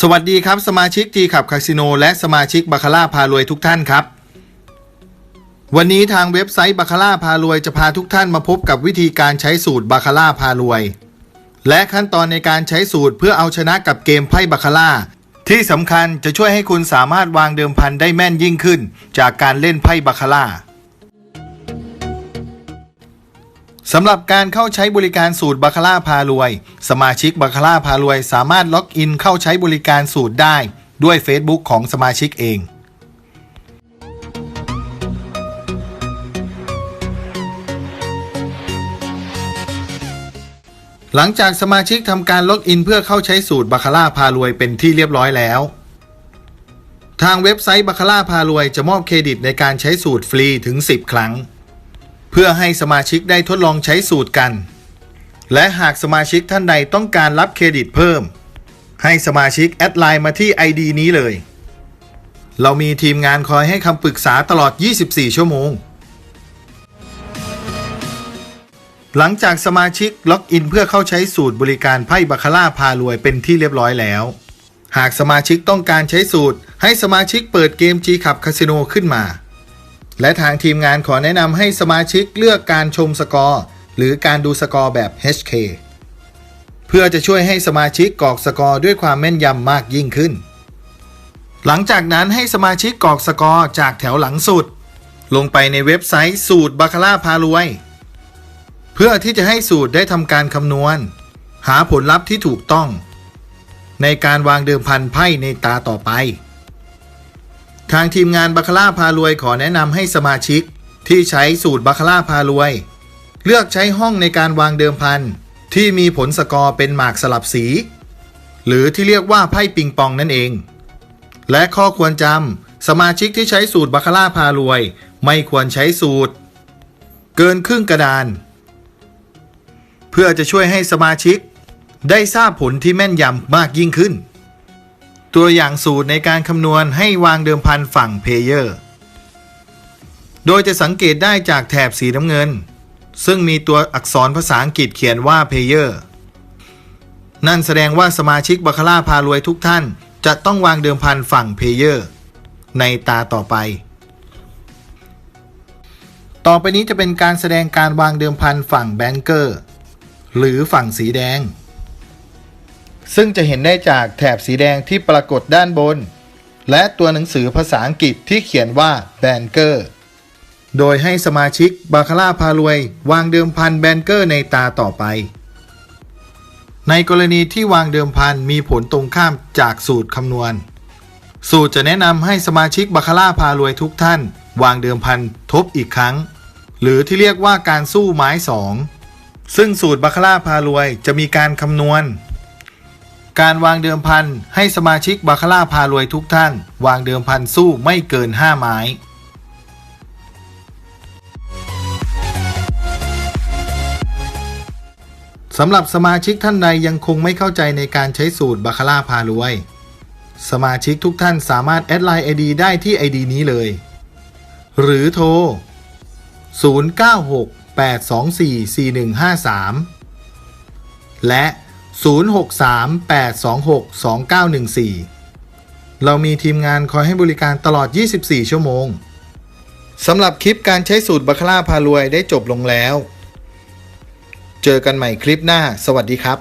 สวัสดีครับ สมาชิกทีขับคาสิโนและสมาชิกบาคาร่าพารวยทุกท่านครับ วันนี้ทางเว็บไซต์บาคาร่าพารวยจะพาทุกท่านมาพบกับวิธีการใช้สูตรบาคาร่าพารวย และขั้นตอนในการใช้สูตรเพื่อเอาชนะกับเกมไพ่บาคาร่าที่สำคัญจะช่วยให้คุณสามารถวางเดิมพันได้แม่นยิ่งขึ้น จากการเล่นไพ่บาคาร่า สำหรับการเข้าใช้บริการสูตรบาคาร่าพารวย สมาชิกบาคาร่าพารวย สามารถล็อกอินเข้าใช้บริการสูตรได้ ด้วย Facebook ของสมาชิกเองหลังจากสมาชิกทำการล็อกอินเพื่อเข้าใช้สูตรบาคาร่าพารวยเป็นที่เรียบร้อยแล้ว ทางเว็บไซต์บาคาร่าพารวยจะมอบเครดิตในการใช้สูตรฟรีถึง 10 ครั้ง เพื่อให้สมาชิกได้ทดลองใช้สูตรกัน และหากสมาชิกท่านใดต้องการรับเครดิตเพิ่ม ให้สมาชิกแอดไลน์มาที่ ID นี้เลย เรามีทีมงานคอยให้คำปรึกษาตลอด 24 ชั่วโมง หลังจากสมาชิกล็อกอินเพื่อเข้าใช้สูตรบริการไพ่บาคาร่าพารวยเป็นที่เรียบร้อยแล้ว หากสมาชิกต้องการใช้สูตร ให้สมาชิกเปิดเกม G ขับคาสิโนขึ้นมา และทางทีมงานขอแนะนำให้สมาชิกเลือกการชมสกอร์ หรือการดูสกอร์แบบ HK เพื่อจะช่วยให้สมาชิกกรอกสกอร์ด้วยความแม่นยำมากยิ่งขึ้น หลังจากนั้นให้สมาชิกกรอกสกอร์จากแถวหลังสุด ลงไปในเว็บไซต์สูตรบาคาร่าพารวย เพื่อที่จะให้สูตรได้ทำการคำนวณ หาผลลัพธ์ที่ถูกต้อง ในการวางเดิมพันไพ่ในตาต่อไป ทางทีมงานบาคาร่าพารวยขอแนะนำให้สมาชิก ที่ใช้สูตรบาคาร่าพารวย เลือกใช้ห้องในการวางเดิมพันที่มีผลสกอร์เป็นหมากสลับสี หรือที่เรียกว่าไพ่ปิงปองนั่นเอง และข้อควรจำสมาชิกที่ใช้สูตรบาคาร่าพารวย ไม่ควรใช้สูตร เกินครึ่งกระดาน เพื่อจะช่วยให้สมาชิก ได้ทราบผลที่แม่นยำมากยิ่งขึ้น ตัวอย่างสูตรในการคำนวณให้วางเดิมพันฝั่งเพเยอร์ โดยจะสังเกตได้จากแถบสีน้ำเงิน ซึ่งมีตัวอักษรภาษาอังกฤษเขียนว่าเพเยอร์ นั่นแสดงว่าสมาชิกบาคาร่าพารวยทุกท่าน จะต้องวางเดิมพันฝั่งเพเยอร์ ในตาต่อไป ต่อไปนี้จะเป็นการแสดงการวางเดิมพันฝั่งแบงเกอร์ หรือฝั่งสีแดง ซึ่งจะเห็นได้จากแถบสีแดงที่ปรากฏด้านบน และตัวหนังสือภาษาอังกฤษที่เขียนว่าแบนเกอร์โดยให้สมาชิกบาคาร่าพารวย วางเดิมพันแบนเกอร์ในตาต่อไป ในกรณีที่วางเดิมพันมีผลตรงข้ามจากสูตรคำนวณ สูตรจะแนะนำให้สมาชิกบาคาร่าพารวยทุกท่าน วางเดิมพันทบอีกครั้ง หรือที่เรียกว่าการสู้ไม้สองซึ่งสูตรบาคาร่าพารวยจะมีการคำนวณ การวางเดิมพันให้สมาชิกบาคาร่าพารวยทุกท่าน วางเดิมพันสู้ไม่เกิน 5 ไม้สำหรับสมาชิกท่านใดยังคงไม่เข้าใจในการใช้สูตรบาคาร่าพารวย สมาชิกทุกท่านสามารถแอดไลน์ ID ได้ที่ ID นี้เลย หรือโทร 0968244153 และ 0638262914 เรามีทีมงานคอยให้บริการตลอด 24 ชั่วโมง สำหรับคลิปการใช้สูตรบาคาร่าพารวยได้จบลงแล้ว เจอกันใหม่คลิปหน้า สวัสดีครับ